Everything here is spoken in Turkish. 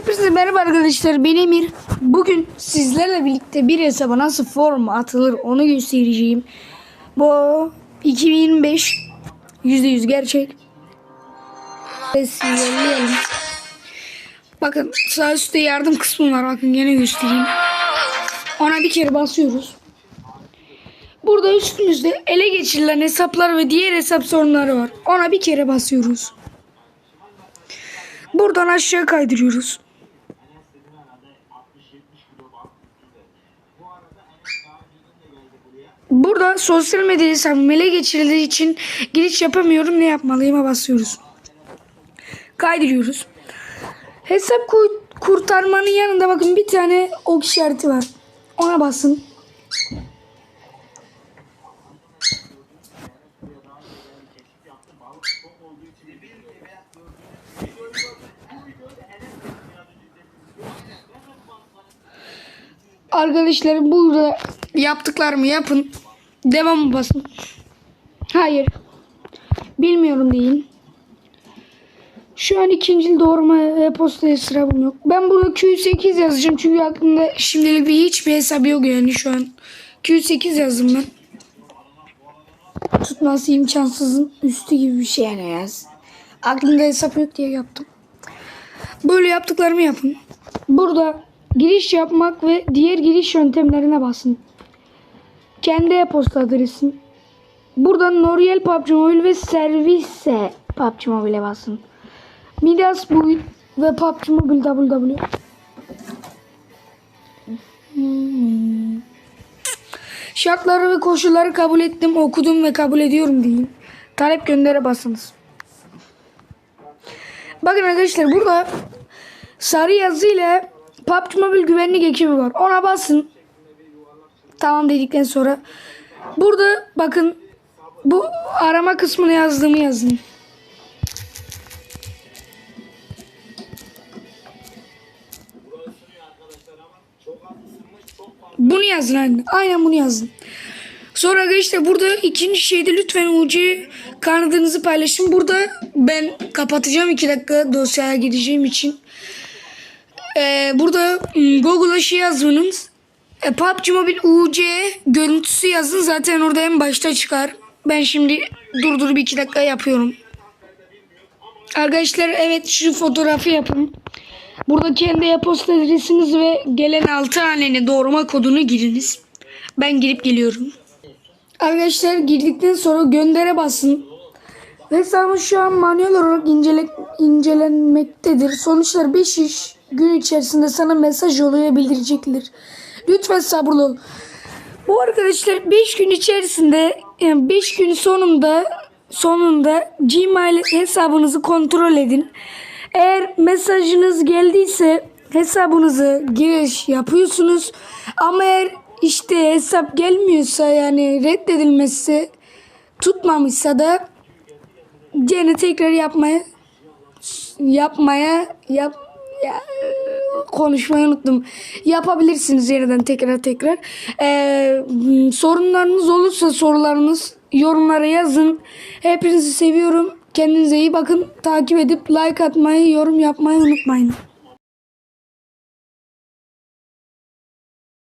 Hepinize merhaba arkadaşlar ben Emir. Bugün sizlerle birlikte bir hesaba nasıl form atılır onu göstereceğim. Bu 2025 %100 gerçek. Bakın sağ üstte yardım kısmı var. Bakın gene göstereyim. Ona bir kere basıyoruz. Burada üstümüzde ele geçirilen hesaplar ve diğer hesap sorunları var. Ona bir kere basıyoruz. Buradan aşağı kaydırıyoruz. Burada sosyal medya hesabım ele geçirildiği için giriş yapamıyorum. Ne yapmalıyım'a basıyoruz. Kaydırıyoruz. Hesap ku- kurtarmanın yanında bakın bir tane ok işareti var. Ona basın. Arkadaşlar burada yaptıklarımı yapın. Devam basın. Hayır. Bilmiyorum değil. Şu an ikinci doğruma e-posta hesabım yok. Ben burada Q8 yazacağım çünkü aklımda şimdilik bir hiçbir hesap yok yani şu an. Q8 yazdım ben. Tutması imkansızın üstü gibi bir şey yani yaz. Aklımda hesap yok diye yaptım. Böyle yaptıklarımı yapın. Burada giriş yapmak ve diğer giriş yöntemlerine basın. Kendi e-posta adresim. Buradan Noriel PUBG Mobile ve Servise PUBG Mobile'e basın. Midas Build ve PUBG Mobile www. Hmm. Şartları ve koşulları kabul ettim, okudum ve kabul ediyorum deyin. Talep göndere basınız. Bakın arkadaşlar burada sarı yazıyla PUBG Mobile güvenlik ekibi var. Ona basın. Tamam dedikten sonra burada bakın bu arama kısmına yazdığımı yazın. Bunu yazın aynen. Aynen bunu yazın. Sonra arkadaşlar burada ikinci şeyde lütfen UC kanadınızı paylaşın. Burada ben kapatacağım iki dakika dosyaya gireceğim için. Ee, burada hmm, Google'a şey yazmanız. E, PUBG Mobile UC görüntüsü yazın. Zaten orada en başta çıkar. Ben şimdi durdurup iki dakika yapıyorum. Arkadaşlar evet şu fotoğrafı yapın. Burada kendi e-posta adresiniz ve gelen 6 hanenin doğruma kodunu giriniz. Ben girip geliyorum. Arkadaşlar girdikten sonra göndere basın. Hesabı şu an manuel olarak incele, incelenmektedir. Sonuçlar 5 iş gün içerisinde sana mesaj yoluyla bildirecektir. Lütfen sabırlı ol. Bu arkadaşlar 5 gün içerisinde yani 5 gün sonunda sonunda Gmail hesabınızı kontrol edin. Eğer mesajınız geldiyse hesabınızı giriş yapıyorsunuz. Ama eğer işte hesap gelmiyorsa yani reddedilmesi tutmamışsa da gene tekrar yapmaya yapmaya yap ya, konuşmayı unuttum. Yapabilirsiniz yeniden tekrar tekrar. Ee, sorunlarınız olursa sorularınız yorumlara yazın. Hepinizi seviyorum. Kendinize iyi bakın. Takip edip like atmayı, yorum yapmayı unutmayın.